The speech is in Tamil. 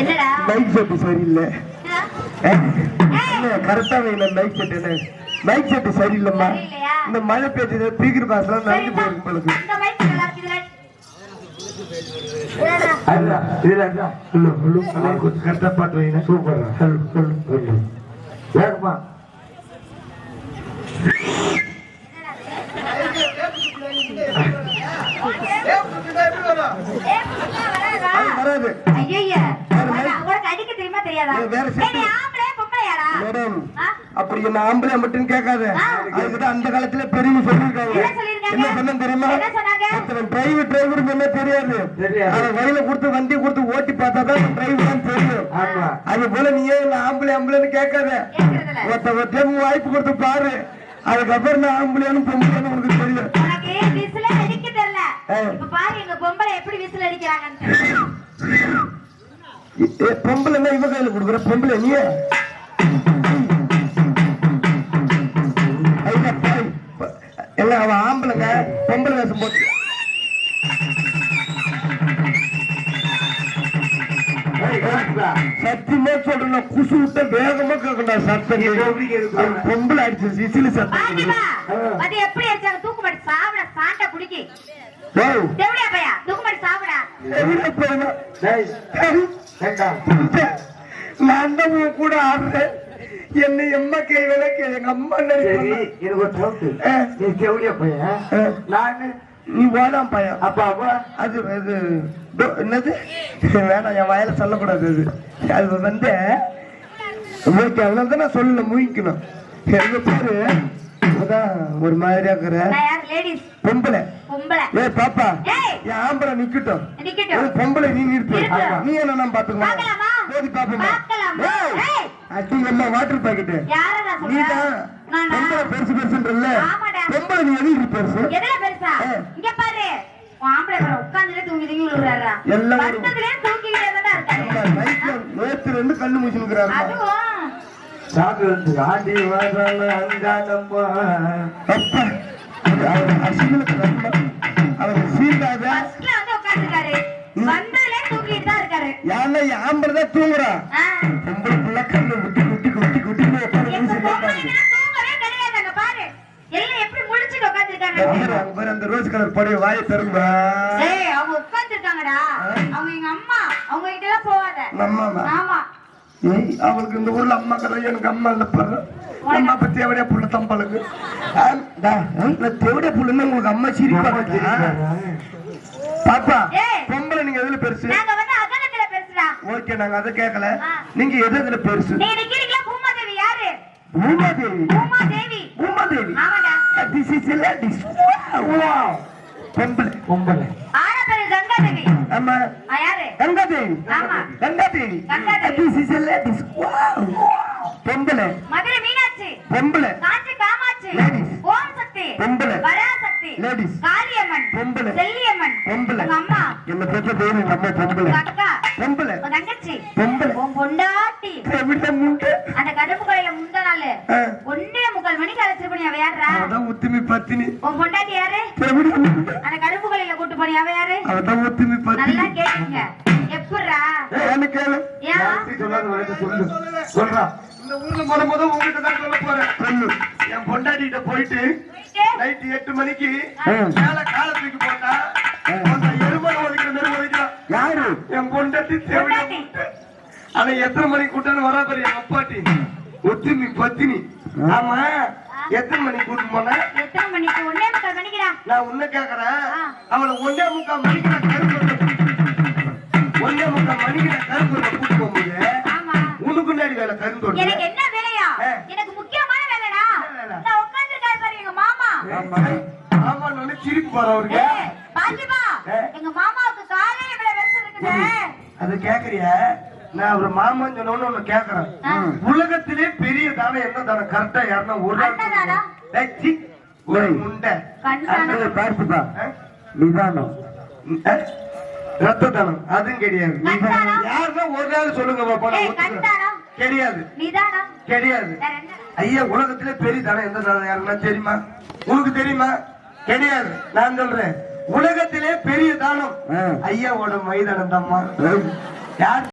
என்னடா மைக் செட்டு சரியில்லை கரெக்டா வேணும் மைக் செட் என்ன மைக் செட்டு சரியில்லைம்மா? இந்த மழை பெய்ஞ்சது ஸ்பீக்கர் பாஸ்லாம் நடந்து இந்தா. போயிருக்கு உங்களுக்கு இந்த mic நல்லா இருக்கு, இதுல. இதுல. அதுதான் இதுல அதுதான் ஹலோ ஹலோ ஹலோ கொஞ்சம் கரெக்டா பாட்டு வைங்க சூப்பர் வேகமா ஏய், புதுசா வராது ஐயையே. வேற mic. உனக்கு- உனக்கு அடிக்க தெரியுமா தெரியாதா? வேற. ஆம்பளை, பொம்பளையாடா? மேடம்? அப்படி என்ன ஆம்பளை மட்டும் கேட்காத. ஆ. அதுக்குதான் அந்த காலத்துல பெரியவங்க சொல்லிருக்காங்க என்ன சொன்ன தெரியுமா? டிரைவர் டிரைவர் என்ன தெரியாது. அவன் வயல கொடுத்து வண்டி கொடுத்து ஓட்டி பார்த்தா தான் டிரைவர் தெரியும். அது போல நீ ஏன் ஆம்பளை ஆம்பளைன்னு கேட்காத. ஒருத்த ஒரு டைம் வாய்ப்பு கொடுத்து பாரு. அதுக்கப்புறம் நான் ஆம்பளையானு பொம்பளைன்னு உனக்கு தெரியும். உனக்கு விசில அடிக்க தெரியல. ஆ. இப்ப பாரு எங்க பொம்பளை எப்படி விசில் அடிக்கிறாங்கன்னு ஏ, பொம்பளைன்னா இவ கையில கொடுக்குற? பொம்பளை நீ? ஐயா, பாய். ப- எல்லாம் அவன் ஆம்பளைங்க பொம்பளை வேஷம் போட்டு. சத்தியமா சொல்றேன் குசு விட்ட வேகமா கேட்கணும் சத்தம் பொம்பளை அடிச்சு சிசிலி சத்தம் அது எப்படி அடிச்சாங்க? தூக்கு மாட்டி சாப்பிட சாண்டா குடிக்கி. தேவடியா பையா? தூக்கு மாட்டி சாப்பிடா எവിടെ போயிடும்? நான் தான் உன் கூட ஆடுறேன். என்னை எம்மா கை விளக்கு எங்க அம்மா நினைச்சு எனக்கு ஒரு டவுட் ஆ. நீ செவிலிய பையன். நானு நீ பையன். அப்பா அப்பா. அது இது என்னது? வேணாம் என் வாயில சொல்லக்கூடாது அது. அது வந்து ஓகே அவ்வளவு நான் சொல்லல முழிக்கணும். எங்க பேரு. அதான் ஒரு மாதிரியா இருக்கிற பொம்பளை. பாப்பா. என் ஆம்பளை நிக்கட்டும். பொம்பளை நீ நிறுத்து. நீ என்ன பாத்துக்கலாம்? சரி பாப்போமா. அடிங்கம்மா வாட்டர் பாக்கெட் நீதான்? பொம்பளை பெருசு பெருசுன்றல்ல. பொம்பளை நீ எதுக்கு பெருசு. இங்க பாரு. ரெண்டு கண்ணு முடிச்சுக்கிறாரு சாப்பிட்டு அங்கானம்மா அப்பா அது அவர் சீண்டாத. ஆம்பளை தான் தூங்குறா. ஆ. பொம்பளை புள்ள கண்ணு விட்டு குட்டி குட்டி குட்டி அந்த ரோஸ் கலர் படைய வாயை ஏய் அவங்க உட்கார்ந்துருக்காங்கடா. அவங்க எங்க அம்மா அவங்க கிட்ட எல்லாம் போவாத ஆமா. ஏய் அவளுக்கு இந்த ஊர்ல அம்மா கடை எனக்கு அம்மா இல்ல பாரு அம்மா பத்தி தேவடியா புள்ள தம்பளுக்கு தேவடியா புள்ளுன்னு உங்களுக்கு அம்மா சிரிப்பாங்க பாப்பா. பொம்பளை நீங்க எதுல பெருசு ஓகே நாங்க அதை கேட்கல. நீங்க எது எதுல பெருசு பூமாதேவி யாரு Bhoomadevi Bhoomadevi this is ladies பொம்பளை பொம்பளை கங்காதேவி ஆமா. யாரு? கங்காதேவி ஆமா. Gangadevi Gangadevi. This is ladies பொம்பளை. மதுரை மீனாட்சி. பொம்பளை. காஞ்சி காமாட்சி. Ladies. ஓம் சக்தி. பொம்பளை. பராசக்தி Ladies. காளியம்மன். பொம்பளை. செல்லியம்மன். பொம்பளை. உங்க அம்மா. என்ன பெற்ற பேரு? நம்ம பொம்பளை. உங்க அக்கா. பொம்பளை. உங்க தங்கச்சி. பொம்பளை. உன் பொண்டாட்டி. எப்படி முண்டை. அந்த கருப்பு கோயில முந்த நாள். ஆ. ஒன்னே முக்கால் மணிக்கு அவ யாரா அவதான் உத்துமி பத்தினி. உன் பொண்டாட்டி யாரு? அந்த கருப்பு கோயில கூட்டு போனி அவ யாரு அவதான் உத்துமி பத்தினி நல்லா கேட்டுங்க எப்படிரா ஏன்னு கேளு ஏன் சொல்லாத உனக்கு சொல்லு. சொல்றா. இந்த ஊர்ல முத முத உங்ககிட்ட தான் சொல்ல போறேன். சொல்லு. என் பொண்டாட்டிகிட்ட போயிட்டு நைட் எட்டு மணிக்கு. மேல கால தூக்கி போட்டா எருமனை ஒதுக்கிற மாதிரி ஒதுக்கிறான் யாரு? என் பொண்டாட்டி தேவையா பொண்டாட்டி. அவன் எத்தனை மணிக்கு கூட்டான்னு வரா பாரு என் அப்பாட்டி. ஒத்துமி பத்தினி. ஆமா. எத்தனை மணிக்கு கூட்டு போன? எத்தனை மணிக்கு ஒன்னே நான் உன்ன கேக்குறேன். அவளை ஒன்னே மணிக்கு நான் கருப்பு ஒன்னே முக்கால் மணிக்கு நான் கருப்பு கூட்டு போகும்போது ஆமா. உனக்கு முன்னாடி வேலை கருந்தோடு எனக்கு என்ன வேலையா? ஆ. எனக்கு முக்கியமான வேலைடா. என்ன வேலை? நான் உட்கார்ந்திருக்காரு பாரு எங்க மாமா. ஆமா ஆமா நான் சிரிப்பு போற அவருக்கு. ஏய், பாத்திமா ஆ. எங்க மாமாவுக்கு காலையில இவ்வளவு பெருசு இருக்குது. அது கேக்குறிய? நான் ஒரு மாமன் சொன்னோன்னு ஒண்ணு கேக்குறேன். உலகத்திலே பெரிய தானம் என்ன தானம் கரெக்டா யாருன்னா ஒரு பார்த்துப்பா. ஆ? நிதானம். ஆ? ரத்த தானம் அதுவும் கிடையாது. யாருன்னா ஒரு நாள் சொல்லுங்க பாப்பா. கிடையாது. கிடையாது. ஐயா உலகத்திலே பெரிய தானம் எந்த தானம் யாருன்னா தெரியுமா? உனக்கு தெரியுமா? கிடையாது. நான் சொல்றேன். உலகத்திலே பெரிய தானம். ஐயாவோட மைதானம் தான்மா. யார்